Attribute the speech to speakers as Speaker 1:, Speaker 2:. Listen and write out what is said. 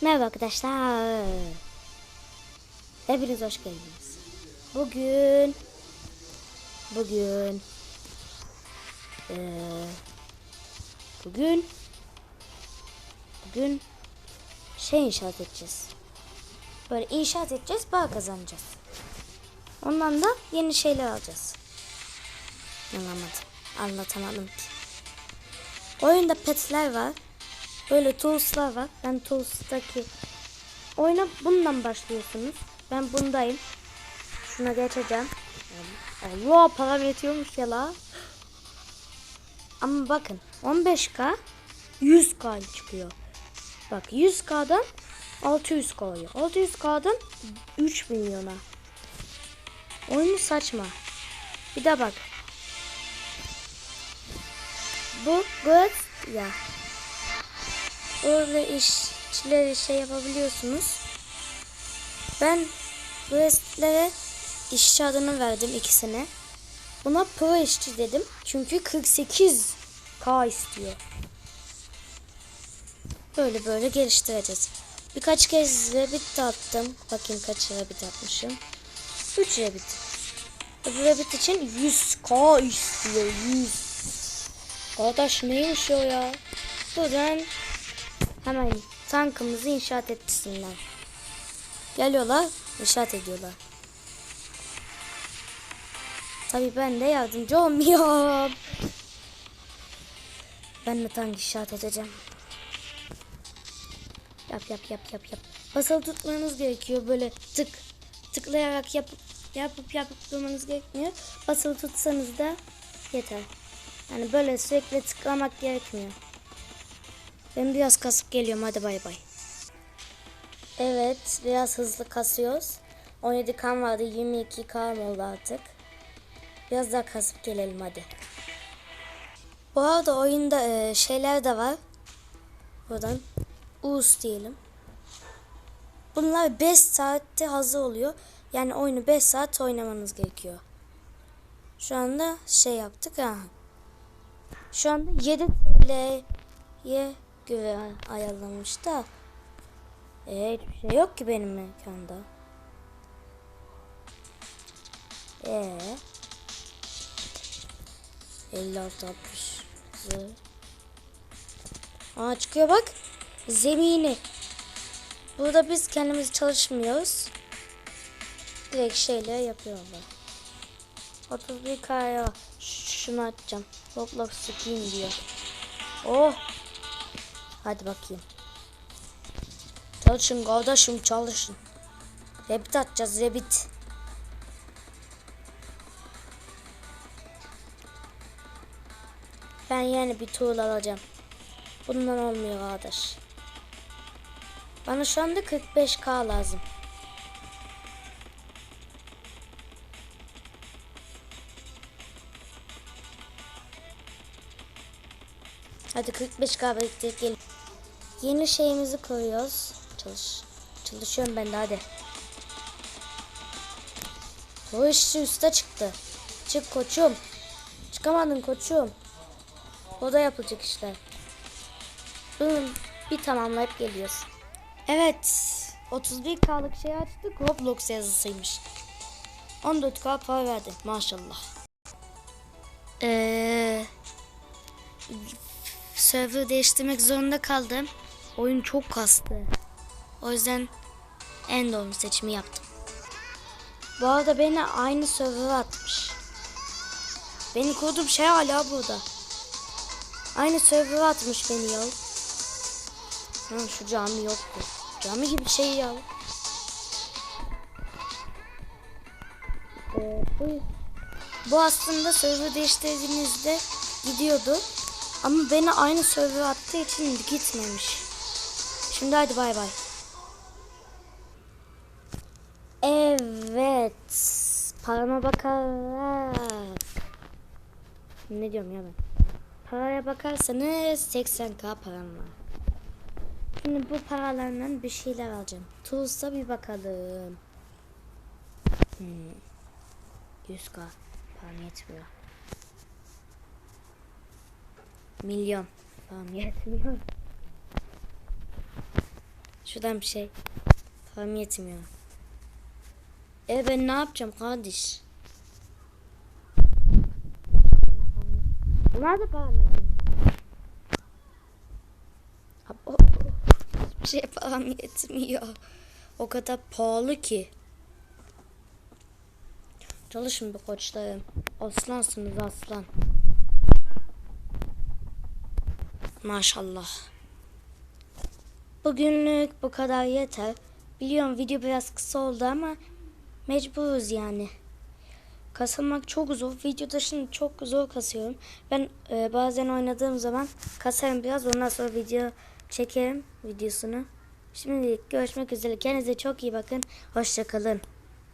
Speaker 1: Merhaba arkadaşlar. Hepiniz hoş geldiniz. Bugün bugün eee, bugün bugün şey inşaat edeceğiz. Böyle inşaat edeceğiz, para kazanacağız. Ondan da yeni şeyler alacağız. Anlamadım. Anlatamadım ki. Oyunda petler var. Böyle tools'lar var. Ben tools'taki oyuna bundan başlıyorsunuz. Ben bundayım. Şuna geçeceğim. Allah para yetiyormuş ya la. Ama bakın 15k 100k çıkıyor. Bak 100k'dan 600k oluyor. 600k'dan 3 milyona. Oyunu saçma. Bir de bak. Bu good ya. Böyle işçileri şey yapabiliyorsunuz. Ben bu estlere işçi adını verdim ikisine. Buna pro işçi dedim. Çünkü 48k istiyor. Böyle böyle geliştireceğiz. Birkaç kez rabbit attım. Bakayım kaç rabbit atmışım. 3 rabbit. Bu rabbit için 100k istiyor. 100. Kardeş neymiş o ya? Buradan hemen tankımızı inşaat etsinler. Geliyorlar, inşaat ediyorlar. Tabii ben de yardımcı olmuyorum. Ben de tank inşaat edeceğim. Yap yap yap yap yap. Basılı tutmanız gerekiyor böyle tık tıklayarak yapıp yapıp yapıp durmanız gerekmiyor. Basılı tutsanız da yeter. Yani böyle sürekli tıklamak gerekmiyor. Ben biraz kasıp geliyorum hadi bay bay. Evet biraz hızlı kasıyoruz. 17 kan vardı 22 kan oldu artık. Biraz daha kasıp gelelim hadi. Bu arada oyunda e, şeyler de var. Buradan Uğuz diyelim. Bunlar 5 saatte hazır oluyor. Yani oyunu 5 saat oynamanız gerekiyor. Şu anda şey yaptık ha. Şu anda 7 TL'ye göre ayarlanmış da. Ee, hiçbir şey yok ki benim ekranda. Ee 56 60 Aa çıkıyor bak. Zemini. Burada biz kendimiz çalışmıyoruz. Direkt şeyler yapıyorlar. 31 kaya. Şunu açacağım. Roblox skin diyor. Oh. Hadi bakayım. Çalışın kardeşim çalışın. Rabbit atacağız rabbit. Ben yeni bir tool alacağım. Bundan olmuyor kardeş. Bana şu anda 45k lazım. Hadi 45k birlikte gel. Yeni şeyimizi koyuyoruz. Çalış. Çalışıyorum ben de hadi. O işçi üste çıktı. Çık koçum. Çıkamadın koçum. O da yapılacak işler. Bunu bir tamamlayıp geliyoruz. Evet. 31K'lık şey açtık. Roblox yazısıymış. 14K para verdi. Maşallah. Eee server değiştirmek zorunda kaldım. Oyun çok kastı. O yüzden en doğru seçimi yaptım. Bu arada beni aynı server'a atmış. Beni kurduğum şey hala burada. Aynı server'a atmış beni ya. Ha, şu cami yoktu. Cami gibi şey ya. Bu, bu aslında server değiştirdiğinizde gidiyordu. Ama beni aynı server attığı için gitmemiş. Şimdi hadi bay bay. Evet. Parama bakarak. Ne diyorum ya ben? Paraya bakarsanız 80k param var. Şimdi bu paralardan bir şeyler alacağım. Tools'a bir bakalım. Hmm. 100k. Param yetmiyor. Milyon. Tamam yetmiyor. şuradan bir şey. Param yetmiyor. E ben ne yapacağım kardeş? Nerede param yetmiyor? Abo, Hiçbir şey param yetmiyor. O kadar pahalı ki. Çalışın be koçlarım. Aslansınız aslan. Maşallah. Bugünlük bu kadar yeter. Biliyorum video biraz kısa oldu ama mecburuz yani. Kasılmak çok zor. Videoda şimdi çok zor kasıyorum. Ben e, bazen oynadığım zaman kasarım biraz. Ondan sonra video çekerim videosunu. Şimdilik görüşmek üzere. Kendinize çok iyi bakın. Hoşçakalın.